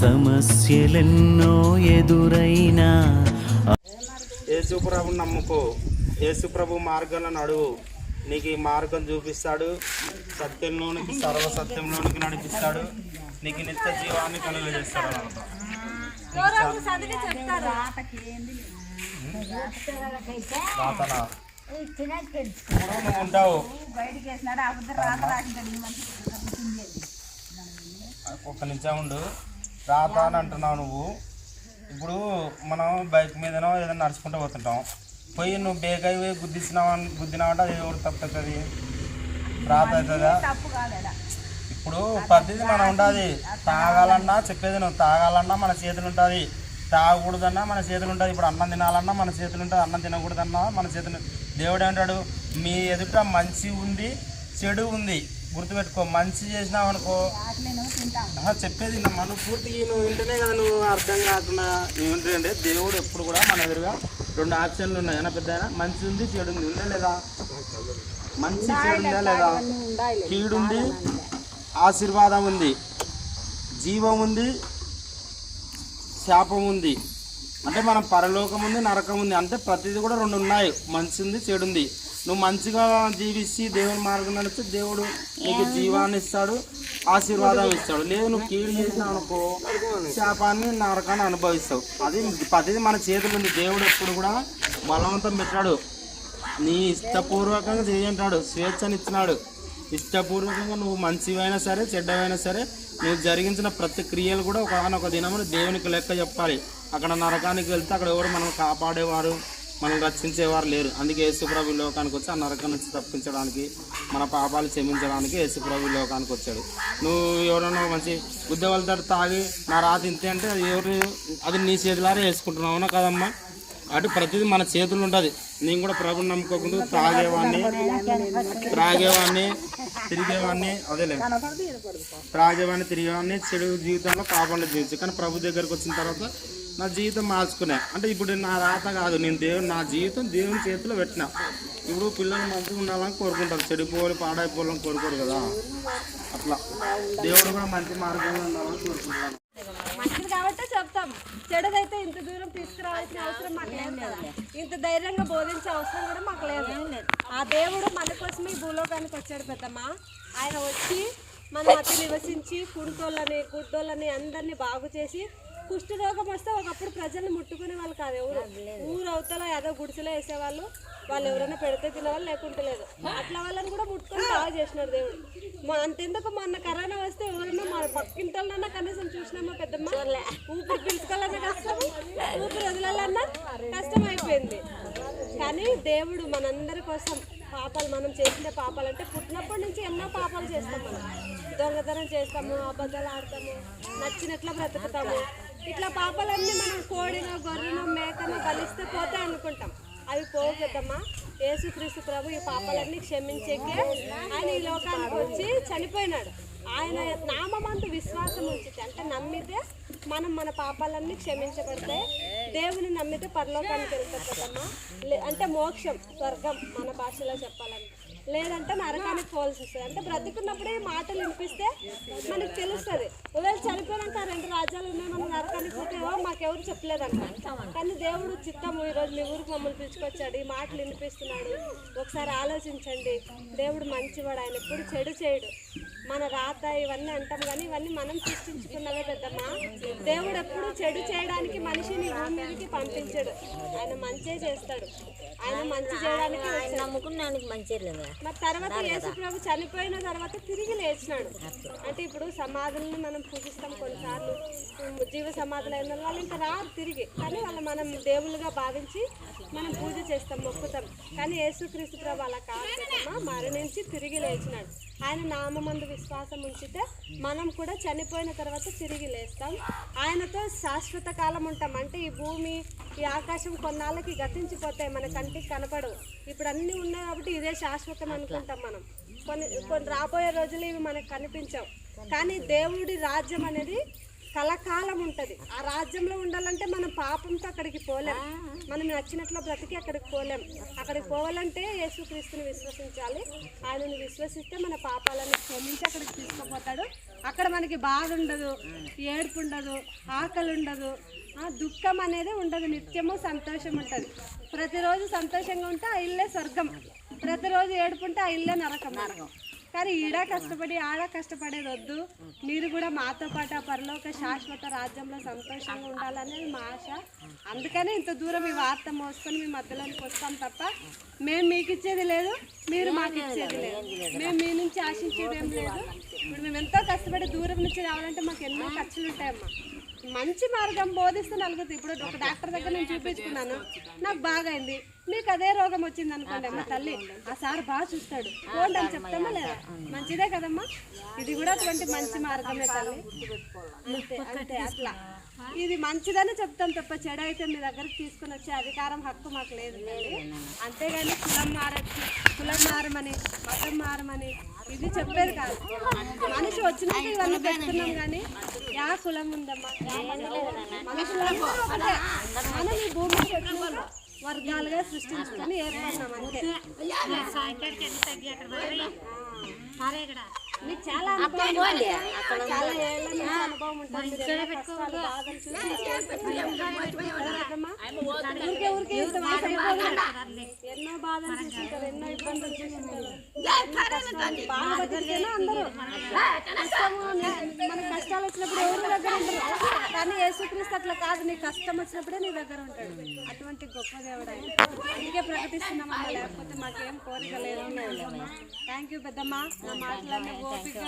సమస్యలెన్నో ఎదురైనా. యేసుప్రభు నమ్ముకో. యేసుప్రభు మార్గంలో నడువు నీకు ఈ మార్గం చూపిస్తాడు. సత్యంలోనికి సర్వ సత్యంలోనికి నడిపిస్తాడు. నీకు నిత్య జీవాన్ని కలుగజేస్తాడు. ఉంటావు ఒక్క నిమిషం ఉండు. రాత అని అంటున్నావు నువ్వు. ఇప్పుడు మనం బైక్ మీదనో ఏదైనా నడుచుకుంటూ పోతుంటాం. పోయి నువ్వు అయిపోయి గుద్దిస్తున్నావు గుద్దినావంటే అది ఎవరు తప్పుతుంది రాత అవుతుందా? ఇప్పుడు పద్ధతి మనం ఉండాలి తాగాలన్నా చెప్పేది నువ్వు. తాగాలన్నా మన చేతులు ఉంటుంది. తాగకూడదన్నా మన చేతులు ఉంటుంది. ఇప్పుడు అన్నం తినాలన్నా మన చేతులు ఉంటుంది అన్నం తినకూడదన్నా మన చేతులు దేవుడు ఏమంటాడు? మీ ఎదుట మంచి ఉంది చెడు ఉంది. గుర్తుపెట్టుకో మంచి చేసినావు అనుకో. చెప్పేది మనం పూర్తి నువ్వు వింటేనే కదా నువ్వు అర్థం కాకుండా నువ్వు దేవుడు ఎప్పుడు కూడా మన ఎదురుగా రెండు ఆప్షన్లు ఉన్నాయి. ఏనా పెద్ద మంచి ఉంది చెడు ఉంది ఉందా లేదా? మంచి చెడు ఉందా లేదా? కీడు ఉంది ఆశీర్వాదం ఉంది జీవం ఉంది శాపం ఉంది. అంటే మనం పరలోకం ఉంది నరకం ఉంది. అంటే ప్రతిదీ కూడా రెండు ఉన్నాయి. మంచి ఉంది చెడు ఉంది. నువ్వు మంచిగా జీవించి దేవుని మార్గం నడిస్తే దేవుడు నీకు జీవాన్ని ఇస్తాడు ఆశీర్వాదం ఇస్తాడు. లేదు నువ్వు కీడు చేసినావు అనుకో శాపాన్ని నరకాన్ని అనుభవిస్తావు. అది ప్రతిదీ మన చేతులు ఉంది. దేవుడు ఎప్పుడు కూడా బలవంతం పెట్టాడు. నీ ఇష్టపూర్వకంగా చేయంటాడు స్వేచ్ఛని ఇచ్చినాడు. ఇష్టపూర్వకంగా నువ్వు మంచివైనా సరే చెడ్డవైనా సరే నువ్వు జరిగించిన ప్రతి క్రియలు కూడా ఒక దినమున దేవునికి లెక్క చెప్పాలి. అక్కడ నరకానికి వెళ్తే అక్కడ ఎవరు మనం కాపాడేవారు? మనం రక్షించేవారు లేరు. అందుకే యేసుప్రభు లోకానికి వచ్చి ఆ నరకం నుంచి తప్పించడానికి మన పాపాలు క్షమించడానికి యేసుప్రభు లోకానికి వచ్చాడు. నువ్వు ఎవరైనా మంచి ఉద్యోగాలతో తాగి నా రాత ఇంతే అంటే అది ఎవరు అది నీ చేతులారే వేసుకుంటున్నావునా కదమ్మా? అటు ప్రతిదీ మన చేతులు ఉంటుంది. నేను కూడా ప్రభుని నమ్ముకోకుండా త్రాగేవాడిని త్రాగేవాడిని తిరిగేవాడిని అదేలే. త్రాగేవాడిని తిరిగేవాడిని చెడు జీవితంలో పాపంలో జీవించు. కానీ ప్రభు దగ్గరకు వచ్చిన తర్వాత నా జీవితం మార్చుకున్నా అంటే ఇప్పుడు నా రాత కాదు నేను దేవుని నా జీవితం దేవుని చేతిలో పెట్టిన. ఇప్పుడు పిల్లలు మంచిగా ఉండాలని కోరుకుంటారు. చెడిపోవాలి పాడైపోవాలని కోరుకోరు కదా. అట్లా. దేవుడు కూడా మంచి మార్గంలో ఉండాలని కోరుకుంటాను చెప్తాం. చెడుదైతే ఇంత దూరం తీసుకురావాల్సిన అవసరం మాకు లేదు కదా. ఇంత ధైర్యంగా బోధించే అవసరం కూడా మాకు లేదు. ఆ దేవుడు మన కోసమే ఈ భూలోకానికి వచ్చాడు పెద్దమ్మ. ఆయన వచ్చి మన మధ్య నివసించి కుడుతోళ్ళని గుడ్డోళ్ళని అందరినీ బాగు చేసి కుష్టి రోగం వస్తే ఒకప్పుడు ప్రజల్ని ముట్టుకునే వాళ్ళు కాదు ఎవరు. ఊరు అవతల ఏదో గుడిసెలో వేసేవాళ్ళు. వాళ్ళు ఎవరైనా పెడితే తినేవాళ్ళు లేకుంటే లేదు. అట్లా వాళ్ళని కూడా ముట్టుకొని బాగా చేసినాడు దేవుడు. మా అంతెందుకు మొన్న కరోనా వస్తే ఎవరైనా మన పక్కింటోళ్ళన్నా కనీసం చూసినామా పెద్దమ్మ? ఊపిరి పీల్చుకోవాలన్నా కష్టం ఊపిరి వదలాలన్నా కష్టం అయిపోయింది. కానీ దేవుడు మనందరి కోసం పాపాలు మనం చేసిన పాపాలు అంటే పుట్టినప్పటి నుంచి ఎన్నో పాపాలు చేస్తాం మనం. దొంగతనం చేస్తాము అబద్ధాలు ఆడతాము నచ్చినట్లు బ్రతుకుతాము. ఇట్లా పాపలన్నీ మనం కోడినో గొర్రెనో మేకనో కలిస్తే పోతే అనుకుంటాం. అవి పోవు యేసుక్రీస్తు ప్రభు ఈ పాపాలన్నీ క్షమించేకే ఆయన ఈ లోకానికి వచ్చి చనిపోయినాడు. ఆయన నామందు విశ్వాసం ఉంచితే అంటే నమ్మితే మనం మన పాపాలన్నీ క్షమించబడతాయి దేవుని నమ్మితే పరలోకానికి వెళ్తాం కదమ్మా లే- అంటే మోక్షం స్వర్గం మన భాషలో చెప్పాలంటే. లేదంటే నరకానికి పోవాల్సి వస్తుంది. అంటే బ్రతికున్నప్పుడే ఈ మాటలు వినిపిస్తే మనకు తెలుస్తుంది. ఒకవేళ చనిపోయినాక రెండు రాజ్యాలు ఉన్నాయి మనం నరకానికి పోతేవో మాకెవరు చెప్పలేదంట. కానీ దేవుడు చిత్తము ఈరోజు మీ ఊరికి మమ్మల్ని పిలుచుకొచ్చాడు. ఈ మాటలు వినిపిస్తున్నాడు. ఒకసారి ఆలోచించండి. దేవుడు మంచివాడు ఆయన ఎప్పుడు చెడు చేయడు. మన రాత ఇవన్నీ అంటాం కానీ ఇవన్నీ మనం సృష్టించుకున్నవే పెద్దమ్మా. దేవుడు ఎప్పుడు చెడు చేయడానికి మనిషిని భూమి మీదకి పంపించడు. ఆయన మంచే చేస్తాడు. ఆయన మంచి చేయడానికి వచ్చాడు. నమ్ముకున్నానికి మంచి మరి తర్వాత యేసు ప్రభు చనిపోయిన తర్వాత తిరిగి లేచినాడు. అంటే ఇప్పుడు సమాధుల్ని మనం పూజిస్తాం కొన్నిసార్లు. జీవ సమాధులు అయిన వాళ్ళు ఇంకా రారు తిరిగి. కానీ వాళ్ళు మనం దేవుళ్ళుగా భావించి మనం పూజ చేస్తాం మొక్కుతాం. కానీ యేసుక్రీస్తు ప్రభు అలా కాదు మరణించి తిరిగి లేచినాడు. ఆయన నామందు విశ్వాసం ఉంచితే మనం కూడా చనిపోయిన తర్వాత తిరిగి లేస్తాం. ఆయనతో శాశ్వత కాలం ఉంటాం. అంటే ఈ భూమి ఈ ఆకాశం కొన్నాళ్ళకి గతించిపోతాయి మన కంటికి కనపడవు. ఇప్పుడు అన్నీ ఉన్నాయి కాబట్టి ఇదే శాశ్వతం అనుకుంటాం మనం. కొన్ని కొన్ని రాబోయే రోజులు ఇవి మనకు కనిపించవు. కానీ దేవుడి రాజ్యం అనేది కలకాలం ఉంటది ఆ రాజ్యంలో ఉండాలంటే మనం పాపంతో అక్కడికి పోలేం. మనం నచ్చినట్లు బ్రతికి అక్కడికి పోలేం. అక్కడికి పోవాలంటే యేసుక్రీస్తుని విశ్వసించాలి. ఆయనను విశ్వసిస్తే మన పాపాలను క్షమించి అక్కడికి తీసుకుపోతాడు. అక్కడ మనకి బాధ ఉండదు ఏడుపు ఉండదు ఆకలి ఉండదు ఆ, దుఃఖం అనేది ఉండదు. నిత్యము సంతోషం ఉంటుంది ప్రతిరోజు సంతోషంగా ఉంటే ఆ ఇల్లే స్వర్గం. ప్రతిరోజు ఏడుపుంటే ఆ ఇల్లే నరకం. కానీ ఈడ కష్టపడి ఆడ కష్టపడేది వద్దు. మీరు కూడా మాతో పాటు ఆ పరలోక శాశ్వత రాజ్యంలో సంతోషంగా ఉండాలనేది మా ఆశ. అందుకనే ఇంత దూరం ఈ వార్త మోసుకొని మీ మధ్యలోనికి వస్తాం తప్ప మేము మీకు ఇచ్చేది లేదు మీరు మాకు ఇచ్చేది లేదు. మేము మీ నుంచి ఆశించేది ఏం లేదు. ఇప్పుడు మేము ఎంతో కష్టపడి దూరం నుంచి రావాలంటే మాకు ఎన్నో ఖర్చులు ఉంటాయమ్మా. మంచి మార్గం బోధిస్తే నలుగుతుంది ఇప్పుడు ఒక డాక్టర్ దగ్గర నేను చూపించుకున్నాను. నాకు బాగైంది మీకు అదే రోగం వచ్చింది అనుకోండి అమ్మ తల్లి. ఆ సార్ బాగా చూస్తాడు. పోండి అని చెప్తామా లేదా? మంచిదే కదమ్మా. ఇది కూడా అటువంటి మంచి మార్గమే తల్లి. అంతే అంతే అట్లా. ఇది మంచిదని చెప్తాం తప్ప చెడు అయితే మీ దగ్గరికి తీసుకుని వచ్చే అధికారం హక్కు మాకు లేదు అంతేగాని కులం మారచ్చు. కులం మారమని మతం మారమని ఇది చెప్పేది కాదు. మనిషి వచ్చినట్టు ఇవన్నీ పెడుతున్నాం కానీ యా కులం ఉందమ్మా మనుషులు మనం ఈ భూమికి వచ్చినాక వర్గాలుగా సృష్టించుకొని ఏర్పడినాం అంతే మీకు చాలా అనుభవం ఉంటుంది. చాలా ఏళ్ళ నుంచి అనుభవం? ఊరికే ఊరికే ఇంత వయసు అయిపోయింది. ఎన్నో ఇబ్బందులు మన కష్టాలు వచ్చినప్పుడు ఎవరి దగ్గర ఉంటారు కానీ యేసుక్రీస్తు అట్లా కాదు నీ కష్టం వచ్చినప్పుడే నీ దగ్గర ఉంటాడు అటువంటి గొప్ప దేవుడు. అందుకే ప్రకటిస్తున్నామమ్మా లేకపోతే మాకేం కోరిక లేదు థ్యాంక్ యూ పెద్దమ్మ నా మాటలన్నీ ఓపిక